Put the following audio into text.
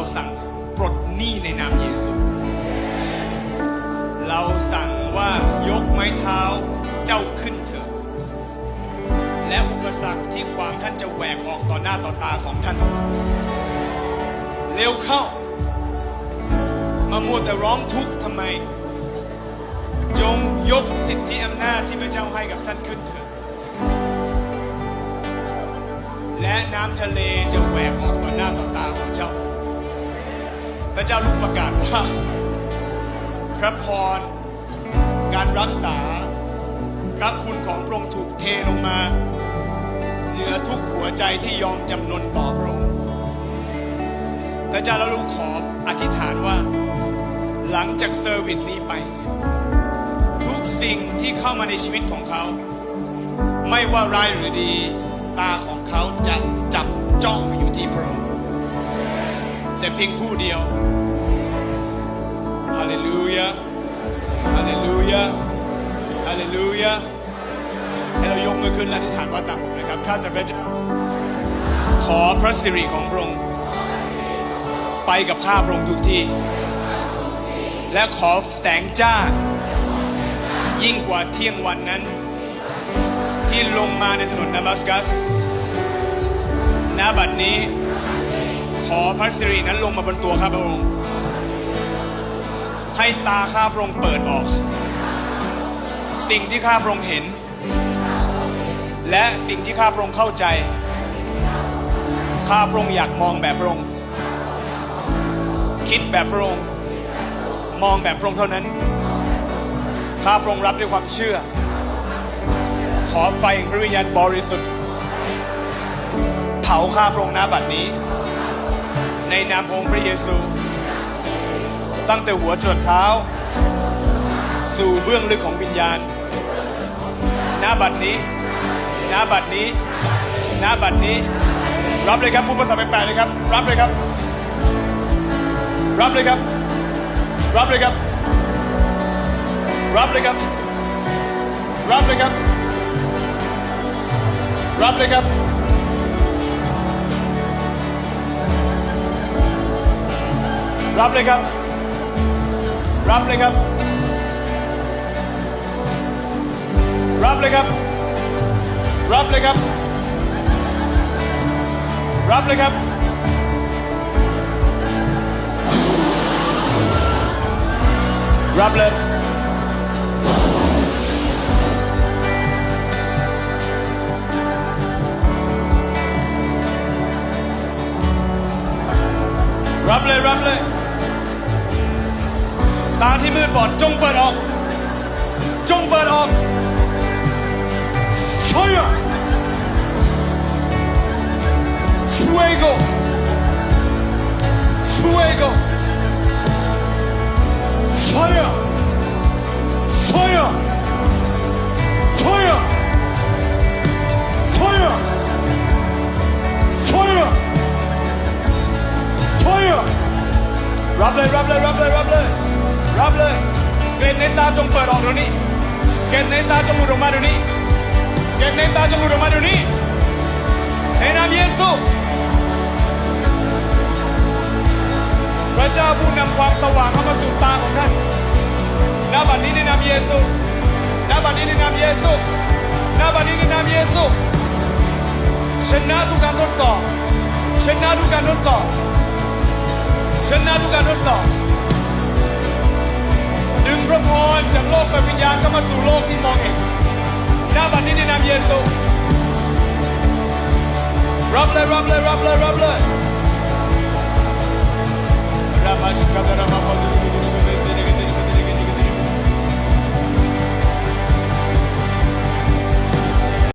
เราสั่งปลดหนี้ในนามเยซูเราสั่งว่ายกไม้เท้าเจ้าขึ้นเถิดและอุปสรรคที่ขวางท่านจะแหวกออกต่อหน้าต่อตาของท่าน เร็วเข้า มามัวแต่ร้องทุกข์ทำไม จงยกสิทธิอำนาจที่พระเจ้าให้กับท่านขึ้นเถิดและน้ำทะเลจะแหวกออกต่อหน้าต่อตาของเจ้า ระเจ้าลุกประกาศว่า พระพร การรักษา พระคุณของพระองค์ถูกเทลงมา เหนือทุกหัวใจที่ยอมจำนนต่อพระองค์พระเจ้าแล้วลูกขออธิษฐานว่า หลังจากเซอร์วิสนี้ไป ทุกสิ่งที่เข้ามาในชีวิตของเขา ไม่ว่าร้ายหรือดี ตาของเขาจะจับจ้องอยู่ที่พระองค์ แต่เพียงผู้เดียวฮาเลลูยาฮาเลลูยาฮาเลลูยาให้เรายกมือขึ้นและอธิษฐานว่าตามผมนะครับข้าแต่พระเจ้าขอพระสิริของพระองค์ไปกับข้าพระองค์ทุกที่ และขอแสงจ้า ยิ่งกว่าเที่ยงวันนั้น ที่ลงมาในถนนดามัสกัสณบัดนี้ ขอพระสิรินั้นลงมาบนตัวข้าพระองค์ ให้ตาข้าพระองค์เปิดออก สิ่งที่ข้าพระองค์เห็น และสิ่งที่ข้าพระองค์เข้าใจ ข้าพระองค์อยากมองแบบพระองค์ คิดแบบพระองค์ มองแบบพระองค์เท่านั้น ข้าพระองค์รับด้วยความเชื่อ ขอไฟแห่งพระวิญญาณบริสุทธิ์เผาข้าพระองค์ณบัดนี้ ในนามองค์พระเยซู ตั้งแต่หัวจรดเท้า สู่เบื้องลึกของวิญญาณณบัดนี้ณบัดนี้ณบัดนี้ รับเลยครับพูดภาษาแปลกๆเลยครับ รับเลยครับ รับเลยครับ รับเลยครับ รับเลยครับ รับเลยครับรับเลยครับ รับเลยครับ รับเลยครับ รับเลยครับ รับเลยครับ รับเลยครับรับเลยรับเลยรับเลยตาที่ มืดบอดจงเปิดออก จงเปิดออก Fire Fuego Fuego เลย เกล็ดในตาจงเปิดออกเดี๋ยวนี้ เกล็ดในตาจงหลุดออกมาเดี๋ยวนี้ เกล็ดในตาจงหลุดออกมาเดี๋ยวนี้ในนามเยซู พระเจ้าผู้นำความสว่างเข้ามาสู่ตาของท่านณบัดนี้ในนามเยซูณบัดนี้ในนามเยซูณบัดนี้ในนามเยซู ชนะทุกการทดสอบ ชนะทุกการทดสอบ ชนะทุกการทดสอบ yendo. Rable, rable, rable, rable.